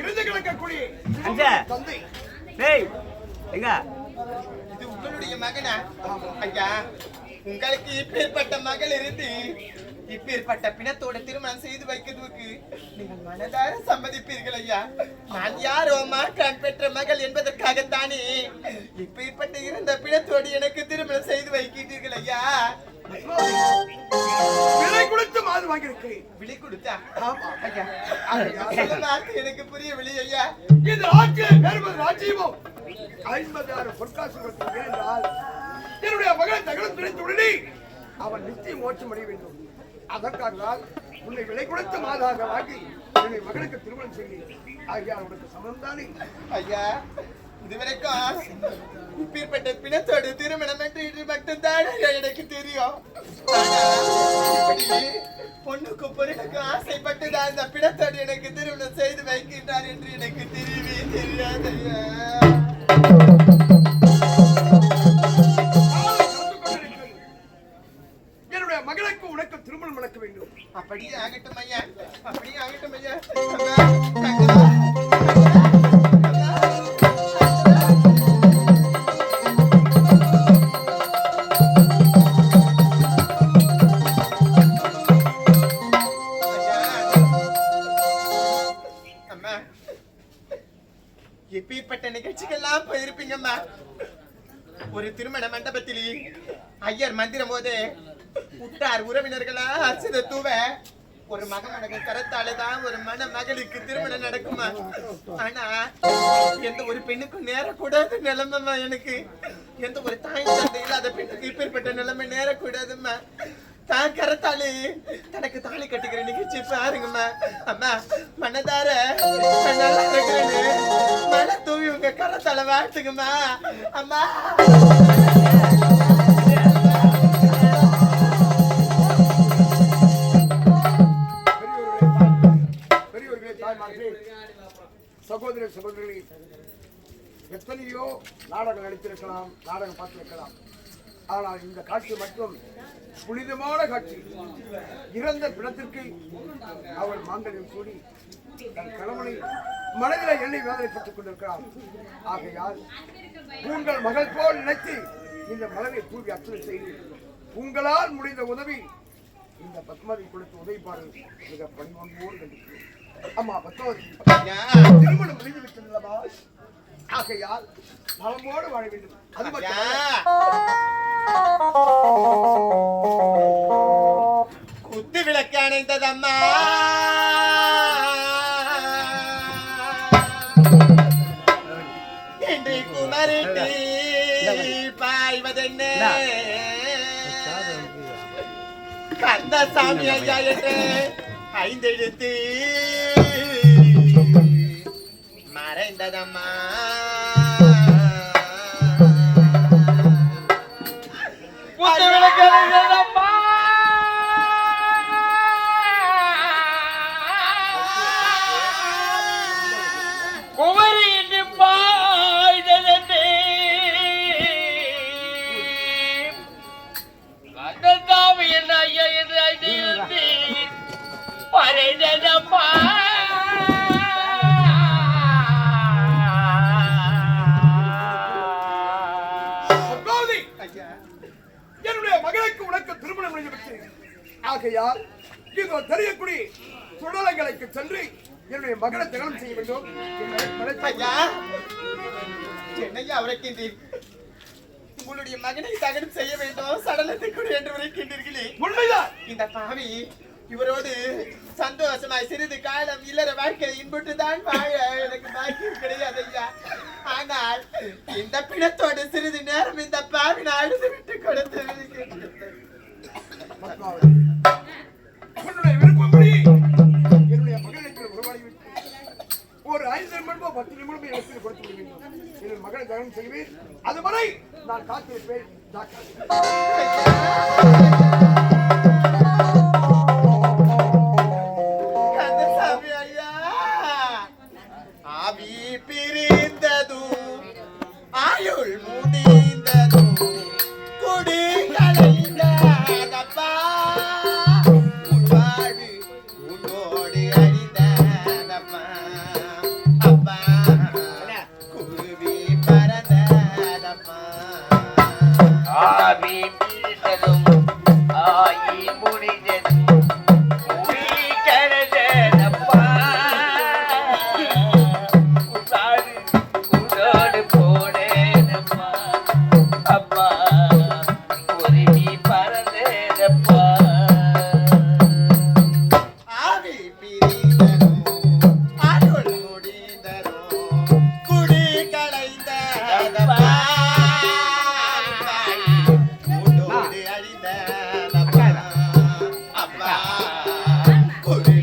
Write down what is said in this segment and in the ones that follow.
இருந்து கிடக்கக்கூடிய. தந்தை டேய் எங்க? இது உங்களுடைய மகனா? ஐயா உங்களுக்கு இப்பேற்பட்ட மகள் இருந்து இப்பேற்பட்ட பிணத்தோட திருமணம் செய்து வைக்கிறதுக்கு நீங்கள் மனதார சம்மதிப்பீர்கள் ஐயா. நான் யாரோ மாற்றான் பெற்ற மகள் என்பதற்காகத்தானே இப்பேற்பட்ட இருந்த பிணத்தோடு எனக்கு திருமணம் செய்து வைக்கிறீர்கள் ஐயா. விலை கொடுத்து மாது வாங்கியிருக்கிறேன் விழி கொடுத்தா? ஆமா. ஐயா. எனக்கு புரியவில்லை ஐயா. இந்த ஐம்பதாயிரம் பொற்காசு என்றால் என்னுடைய மகளை தகவல் கிடைத்துடனே அவன் நிச்சயம் மோட்சம் அடைய வேண்டும். அதற்காக உன்னை விலை கொடுத்த மாதாக வாங்கி என்னுடைய மகனுக்கு திருமணம் செய்கிறேன் ஆகிய அவனுக்கு சமம் தானே? ஐயா இதுவரைக்கும் இப்பேற்பட்ட பிணத்தோடு திருமணம் என்று மட்டும்தான் ஐயா எனக்கு தெரியும். பொண்ணுக்கு பொருளுக்கு ஆசைப்பட்டுதான் அந்த பிணத்தோடு எனக்கு திருமணம் செய்து வைக்கின்றார் என்று எனக்கு தெரியவே தெரியாது மகளுக்கு உனக்கு திருமணம் நடக்க வேண்டும். அப்படியே ஆகட்டும் ஐயா. அப்படியே ஆகட்டும் ஐயா. அம்மா, எப்பேற்பட்ட நிகழ்ச்சிகள்லாம் போயிருப்பீங்கம்மா ஒரு திருமண மண்டபத்தில் ஐயர் மந்திரம் போது உட்டார் உறவினர்களா அரிசித தூவ ஒரு மகமனக கரத்தால தான் ஒரு மன மகளுக்கு திருமணம் நடக்குமா? ஆனா எந்த ஒரு பெண்ணுக்கும் நேரக்கூடாது நிலைமைமா எனக்கு. எந்த ஒரு தாய் தந்தை இல்லாத பெண்ணுக்கு இப்பேற்பட்ட நிலைமை நேரக்கூடாதும்மா. தான் கரத்தாலே தனக்கு தாலி கட்டிக்கிற நிகழ்ச்சி பாருங்கம்மா அம்மா மனதார. நல்லா இருக்கிறேன்னு. மன தூவி உங்க கரத்தால வாழ்த்துங்கம்மா. அம்மா. பெரியவர்களே, பெரியவர்களே தாய்மார்களே சகோதர சகோதரிகளே எத்தனையோ நாடகம் நடித்திருக்கலாம் நாடகம் பார்த்திருக்கலாம். ஆனால் இந்த காட்சி மட்டும் புனிதமான காட்சி. இறந்த பிணத்திற்கு அவள் மாங்கல்யம் கூடி தன் கணவனை மனதில் எண்ணெய் வேதனைப்பட்டுக் கொண்டிருக்கிறார் ஆகையால் உங்கள் மகள் போல் நினைத்து இந்த மலரை தூவி அர்ச்சனை செய்து உங்களால் முடிந்த உதவி இந்த பத்மதி கொடுத்து உதவிப்பாடு மிக பணிவன்போடு கண்டிக்கிறேன். அம்மா பத்மாவதி திருமணம் முடிந்து ஆகையால் பலமோடு வாழ வேண்டும். அது மட்டும் குத்து விளக்கு அணைந்ததம்மா. இன்று குமரிட்டு பாய்வதென்ன? கந்தசாமி ஐயா என்று ஐந்தெழுத்து மறைந்ததம்மா. குத்து விளக்கேறியதம்மா. ஆகையால் இதோ தெரியக்கூடிய சுடலங்களுக்கு சென்று என்னுடைய மகளை திகழம் செய்ய வேண்டும். என்னையா உரைக்கின்றீர்? உங்களுடைய மகனை தகனம் செய்ய வேண்டும் சடலத்தை கூட என்று உரைக்கின்றீர்களே. உண்மைதான். இந்த பாவி இவரோடு சந்தோஷமாய் சிறிது காலம் இல்லற வாழ்க்கை இன்புட்டு தான் வாழ எனக்கு பாக்கியம் கிடையாது ஐயா ஆனால் இந்த பிணத்தோடு சிறிது நேரம் இந்த பாவி நான் அழுது விட்டு கொடுத்து நான் காத்திருப்பேன் Ah. Ave Okay.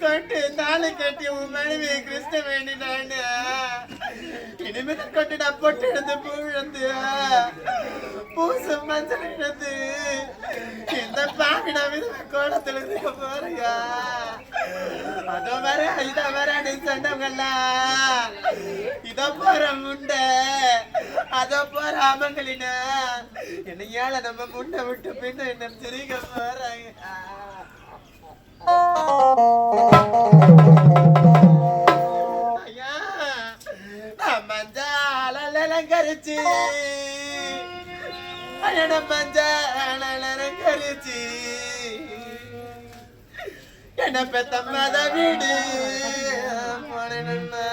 தொட்டு தாலி கட்டி உன் மனைவி கிறிஸ்த வேண்டினான்னு இனிமேல் கொண்டு நான் பொட்டு எடுத்து பூ இழந்து பூசு மஞ்சள் இழந்து இந்த பாவி நான் விதவை கோலத்துல இருக்க போறியா அதோ வர இதோ வர நீ சொன்னவங்கெல்லாம் இதோ போற முண்டை அதோ போற ஆமங்களினா என்னையால நம்ம முண்டை விட்டு பின்ன என்ன சிரிக்க போறாங்க. அலங்கரிச்சு. அலங்கரிச்சு. என்ன பெத்த மத வீடு. போனேன்னா.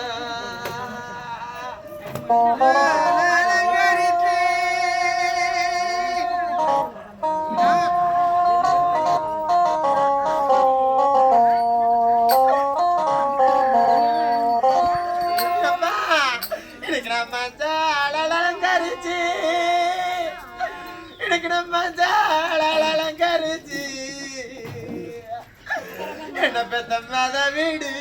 இன்னைக்கு என்ன பெத்த மத வீடு.